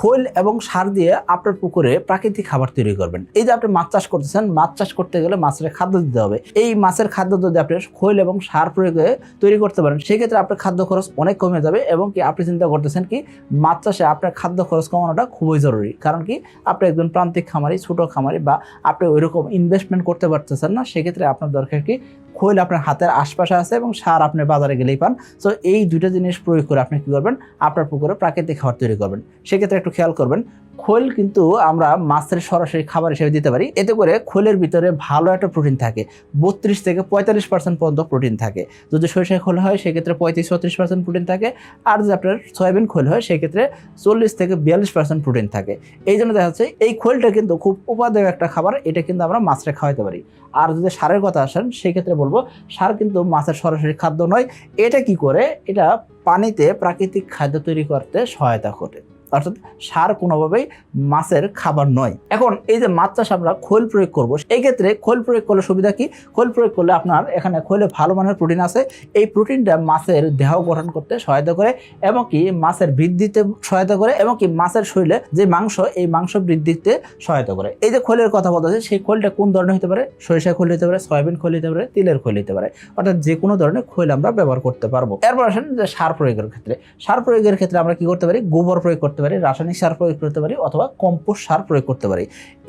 খোল এবং সার দিয়ে আপনার পুকুরে প্রাকৃতিক খাবার তৈরি করবেন। এই যে আপনি মাছ চাষ করতেছেন, মাছ চাষ করতে গেলে মাছের খাদ্য দিতে হবে। এই মাছের খাদ্য যদি আপনি খোল এবং সার প্রয়োগে তৈরি করতে পারেন, সেক্ষেত্রে আপনার খাদ্য খরচ অনেক কমে যাবে এবং কি আপনি চিন্তা করতেছেন কি, মাছ চাষে আপনার খাদ্য খরচ কমানোটা খুবই জরুরি। কারণ কি, আপনি একজন প্রান্তিক খামারি, ছোট খামারি বা আপনি ওইরকম ইনভেস্টমেন্ট করতে পারতেছেন না, সেক্ষেত্রে আপনার দরকার কি খৈল আপনার হাতের আশপাশে আছে এবং সার আপনি বাজারে গেলেই পান। সো এই দুটো জিনিস প্রয়োগ করে আপনি কী করবেন? আপনার পুকুরে প্রাকৃতিক খাবার তৈরি করবেন। সেক্ষেত্রে একটু খেয়াল করবেন খোল কিন্তু আমরা মাছের সরাসরি খাবার হিসেবে দিতে পারি। এতে করে খোলের ভিতরে ভালো একটা প্রোটিন থাকে। বত্রিশ থেকে পঁয়তাল্লিশ পার্সেন্ট পর্যন্ত প্রোটিন থাকে। যদি সরিষার খোল হয়, সেক্ষেত্রে পঁয়ত্রিশ, ছত্রিশ পার্সেন্ট প্রোটিন থাকে। আর যদি আপনার সয়াবিন খোল হয়, সেক্ষেত্রে চল্লিশ থেকে বিয়াল্লিশ পার্সেন্ট প্রোটিন থাকে। এই জন্য দেখা যাচ্ছে, এই খোলটা কিন্তু খুব উপাদেয় একটা খাবার। এটা কিন্তু আমরা মাছরে খাওয়াতে পারি। আর যদি সারের কথা আসেন, সেক্ষেত্রে বলব, সার কিন্তু মাছের সরাসরি খাদ্য নয়। এটা কি করে? এটা পানিতে প্রাকৃতিক খাদ্য তৈরি করতে সহায়তা করে অর্থাৎ সার কোনোভাবেই মাছের খাবার নয়। এখন এই যে মাছ চাষ আমরা খোল প্রয়োগ করব, এই ক্ষেত্রে খোল প্রয়োগ করলে সুবিধা কি? খোল প্রয়োগ করলে আপনার এখানে খোলে ভালো মানের প্রোটিন আছে। এই প্রোটিনটা মাছের দেহ গঠন করতে সহায়তা করে এবং কি মাছের বৃদ্ধিতে সহায়তা করে এবং কি মাছের শরীরে যে মাংস, এই মাংস বৃদ্ধিতে সহায়তা করে। এই যে খোলের কথা বলতে বলতেছে সেই খোলটা কোন ধরনের হতে পারে? সরিষা খোল হতে পারে, সয়াবিন খোল হতে পারে, তিলের খোল হতে পারে। অর্থাৎ যে কোনো ধরনের খোল আমরা ব্যবহার করতে পারব। এরপর আসেন যে সার প্রয়োগের ক্ষেত্রে। সার প্রয়োগের ক্ষেত্রে আমরা কি করতে পারি? গোবর প্রয়োগ করতে পারি রাসায়নিক সার প্রয়োগ করতে পারি অথবা কম্পোস্ট সার প্রয়োগ করতে পারি।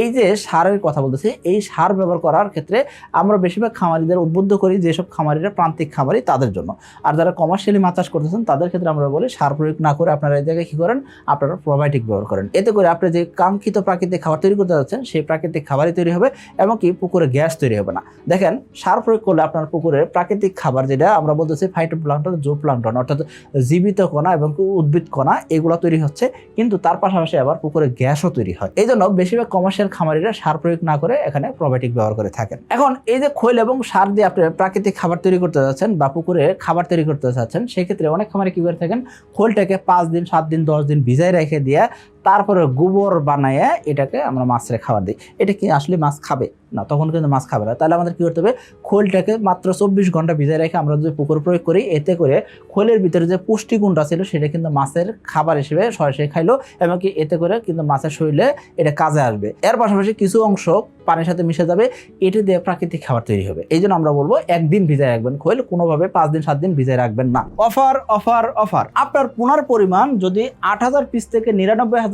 এই যে সারের কথা বলতেছি, এই সার ব্যবহার করার ক্ষেত্রে আমরা বেশিরভাগ খামারিদের উদ্বুদ্ধ করি যেসব খামারিরা প্রান্তিক খামারি তাদের জন্য। আর যারা কমার্শিয়ালি মাছ চাষ করতেছেন, তাদের ক্ষেত্রে আমরা বলি সার প্রয়োগ না করে আপনারা এই জায়গায় কী করেন, আপনারা প্রোবায়োটিক ব্যবহার করেন। এতে করে আপনি যে কাঙ্ক্ষিত প্রাকৃতিক খাবার তৈরি করতে যাচ্ছেন, সেই প্রাকৃতিক খাবারই তৈরি হবে এবং কি পুকুরে গ্যাস তৈরি হবে না। দেখেন, সার প্রয়োগ করলে আপনার পুকুরে প্রাকৃতিক খাবার যেটা আমরা বলতেছি ফাইটো প্লান্টন জো প্লান্টন অর্থাৎ জীবিত কণা এবং উদ্ভিদ কণা, এগুলো তৈরি হচ্ছে, কিন্তু তার পাশাপাশি আবার পুকুরে গ্যাসও তৈরি হয়। এই জন্য বেশিরভাগ কমার্শিয়াল খামারিরা সার প্রয়োগ না করে এখানে প্রোবায়োটিক ব্যবহার করে থাকেন। এখন এই যে খৈল এবং সার দিয়ে আপনি প্রাকৃতিক খাবার তৈরি করতে যাচ্ছেন বা পুকুরে খাবার তৈরি করতে চাচ্ছেন সেক্ষেত্রে অনেক খামারে কী করে থাকেন? খোলটাকে পাঁচ দিন, সাত দিন, দশ দিন ভিজায় রেখে দিয়ে তারপরে গোবর বানায় এটাকে আমরা মাছের খাবার দিই। এটা কি আসলে মাছ খাবে? না, তখন কিন্তু মাছ খাবে না। তাহলে আমাদের কি করতে হবে? খোলটাকে মাত্র চব্বিশ ঘণ্টা ভিজায় রেখে আমরা যদি পুকুর প্রয়োগ করি, এতে করে খোলের ভিতরে যে পুষ্টিগুণটা ছিল, সেটা কিন্তু মাছের খাবার হিসেবে সরাসরি খাইলো এবং কি এতে করে কিন্তু মাছের শরীরে এটা কাজে আসবে। এর পাশাপাশি কিছু অংশ পানির সাথে মিশে যাবে, এটি দিয়ে প্রাকৃতিক খাবার তৈরি হবে। এই জন্য আমরা বলব, একদিন ভিজায় রাখবেন খোল, কোনোভাবে পাঁচ দিন, সাত দিন ভিজায় রাখবেন না। Offer offer offer. আপনার পুনার পরিমাণ যদি আট হাজার পিস থেকে নিরানব্বই হাজার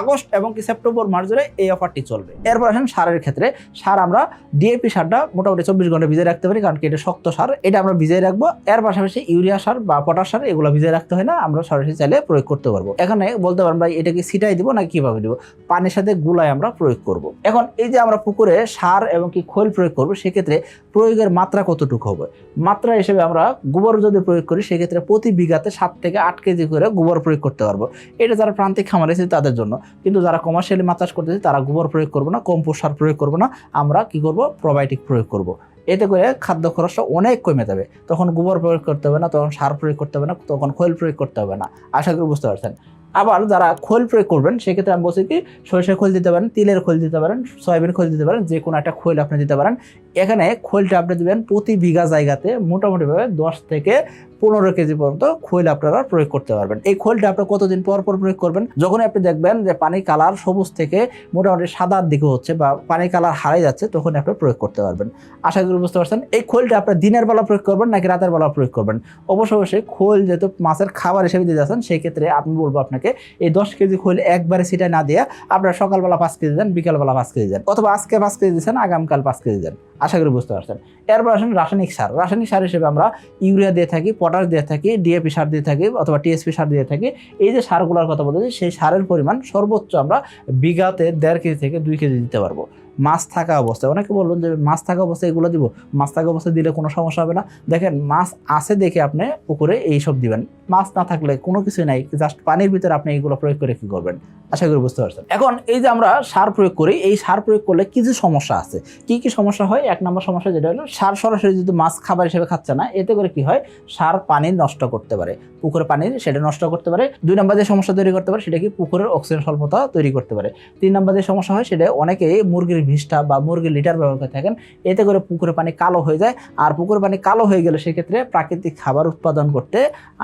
আগস্ট এবং কি সেপ্টেম্বর মাস ধরে এই অফারটি চলবে। এরপর আসেন সারের ক্ষেত্রে। সার আমরা ডিএপি সারটা মোটামুটি চব্বিশ ঘণ্টা ভিজিয়ে রাখতে পারি, কারণ কি এটা শক্ত সার, এটা আমরা ভিজিয়ে রাখব। এর পাশাপাশি ইউরিয়া সার বা পটাশ সার, এগুলো ভিজিয়ে রাখতে হয় না, আমরা সরাসরি চাইলে প্রয়োগ করতে পারব। এখানে বলতে পারেন ভাই, এটা কি সিটাই দিব না কীভাবে দিব? পানির সাথে গুলায় আমরা প্রয়োগ করব। এখন এই যে আমরা পুকুরে সার এবং কি খোল প্রয়োগ করব, সেক্ষেত্রে প্রয়োগের মাত্রা কতটুকু হবে? মাত্রা হিসেবে আমরা গোবর যদি প্রয়োগ করি, সেক্ষেত্রে প্রতি বিঘাতে সাত থেকে আট কেজি করে গোবর প্রয়োগ করতে পারব। এটা যারা প্রান্তিক খামার আছে তাদের জন্য কিন্তু যারা কমার্শিয়ালি মাছ চাষ করতেছে, তারা গোবর প্রয়োগ করব না কম্পোস্ট সার প্রয়োগ করব না। আমরা কি করব? প্রোবায়োটিক প্রয়োগ করব। এতে করে খাদ্য খরচটা অনেক কমে যাবে। তখন গোবর প্রয়োগ করতে হবে না, তখন সার প্রয়োগ করতে হবে না, তখন খোল প্রয়োগ করতে হবে না। আশা করি বুঝতে পারছেন। আবার যারা খোল প্রয়োগ করবেন, সেক্ষেত্রে আমি বলছি কি, সরিষার খোল দিতে পারেন, তিলের খোল দিতে পারেন, সয়াবিন খোল দিতে পারেন, যে কোনো একটা খোল আপনি দিতে পারেন। এখানে খোলটা আপনি দেবেন প্রতি বিঘা জায়গাতে মোটামুটিভাবে দশ থেকে পনেরো কেজি পর্যন্ত খোল আপনারা প্রয়োগ করতে পারবেন। এই খোলটা আপনি কতদিন পর পর প্রয়োগ করবেন? যখন আপনি দেখবেন যে পানি কালার সবুজ থেকে মোটামুটি সাদার দিকে হচ্ছে বা পানি কালার হারাই যাচ্ছে তখন আপনি প্রয়োগ করতে পারবেন। আশা করি বুঝতে পারছেন? এই খোলটা আপনি দিনের বেলা প্রয়োগ করবেন নাকি রাতের বেলা প্রয়োগ করবেন? অবশ্য অবশ্যই খোল যেহেতু মাছের খাবার হিসেবে দিয়ে যাচ্ছেন সেই ক্ষেত্রে আমি বলব আপনাকে, এই দশ কেজি খোল একবারে সেটা না দিয়ে আপনারা সকালবেলা পাঁচ কেজি দেন, বিকালবেলা পাঁচ কেজি দেন, অথবা আজকে পাঁচ কেজি দিচ্ছেন, আগামীকাল পাঁচ কেজি দেন। আশা করি বুঝতে পারছেন। এরপর আসেন রাসায়নিক সার। রাসায়নিক সার হিসেবে আমরা ইউরিয়া দিয়ে থাকি, পটাশ দিয়ে থাকি, ডিএপি সার দিয়ে থাকি অথবা টিএসপি সার দিয়ে থাকি। এই যে সারগুলোর কথা বলতেছি, সেই সারের পরিমাণ সর্বোচ্চ আমরা বিঘাতে দেড় কেজি থেকে দুই কেজি দিতে পারব। মাছ থাকা অবস্থায়, অনেকে বলবেন যে মাছ থাকা অবস্থায় এগুলো দিব, মাছ থাকা অবস্থায় দিলে কোনো সমস্যা হবে না। দেখেন, মাছ আছে দেখে আপনি পুকুরে এইসব দিবেন, মাছ না থাকলে কোনো কিছু নাই জাস্ট পানির ভিতরে আপনি এইগুলো প্রয়োগ করে কি করবেন? আশা করি বুঝতে পারছেন। এখন এই যে আমরা সার প্রয়োগ করি, এই সার প্রয়োগ করলে কিছু সমস্যা আছে। কি কি সমস্যা হয়? এক নম্বর সমস্যা যেটা হলো, সার সরাসরি যদি মাছ খাবার হিসেবে খাচ্ছে না, এতে করে কি হয়? সার পানি নষ্ট করতে পারে। পুকুরে পানি সেটা নষ্ট করতে পারে। দুই নম্বর যে সমস্যা তৈরি করতে পারে, সেটা কি? পুকুরের অক্সিজেন স্বল্পতা তৈরি করতে পারে। তিন নম্বর যে সমস্যা হয়, সেটা অনেকে মুরগির ভিষ্টা বা মুরগির লিটার ব্যবহার করে থাকেন, এতে করে পুকুরের পানি কালো হয়ে যায়। আর পুকুরে পানি কালো হয়ে গেলে সেক্ষেত্রে প্রাকৃতিক খাবার উৎপাদন করতে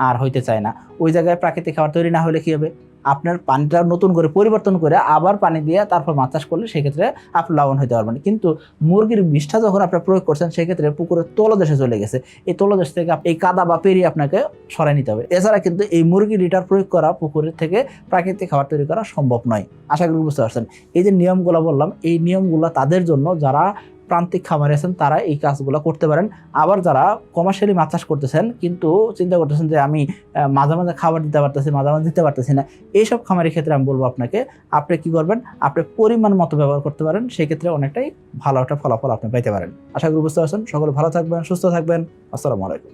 আর হইতে চায় না। ওই জায়গায় প্রাকৃতিক খাবার তৈরি না হলে কী হবে? আপনার পানিটা নতুন করে পরিবর্তন করে আবার পানি দিয়ে তারপর মাছ চাষ করলে সেক্ষেত্রে আপনি লাভবান হতে পারবেন। কিন্তু মুরগির বিষটা যখন আপনার প্রয়োগ করছেন, সেক্ষেত্রে পুকুরের তলদেশে চলে গেছে। এই তলদেশ থেকে এই কাদা বা পেরি আপনাকে সরাই নিতে হবে। এছাড়া কিন্তু এই মুরগি লিটার প্রয়োগ করা পুকুরের থেকে প্রাকৃতিক খাবার তৈরি করা সম্ভব নয়। আশা করি বুঝতে পারছেন। এই যে নিয়মগুলো বললাম, এই নিয়মগুলো তাদের জন্য যারা প্রান্তিক খামারে আছেন, তারা এই কাজগুলো করতে পারেন। আবার যারা কমার্শিয়ালি মাছ চাষ করতেছেন, কিন্তু চিন্তা করতেছেন যে আমি মাঝে মাঝে খাবার দিতে পারতেছি, মাঝে মাঝে দিতে পারতেছি না, এইসব খামারের ক্ষেত্রে আমি বলব আপনাকে, আপনি কি করবেন, আপনি পরিমাণ মতো ব্যবহার করতে পারেন, সেক্ষেত্রে অনেকটাই ভালো একটা ফলাফল আপনি পাইতে পারেন। আশা করি বুঝতে পারছেন। সকলে ভালো থাকবেন, সুস্থ থাকবেন। আসসালামু আলাইকুম।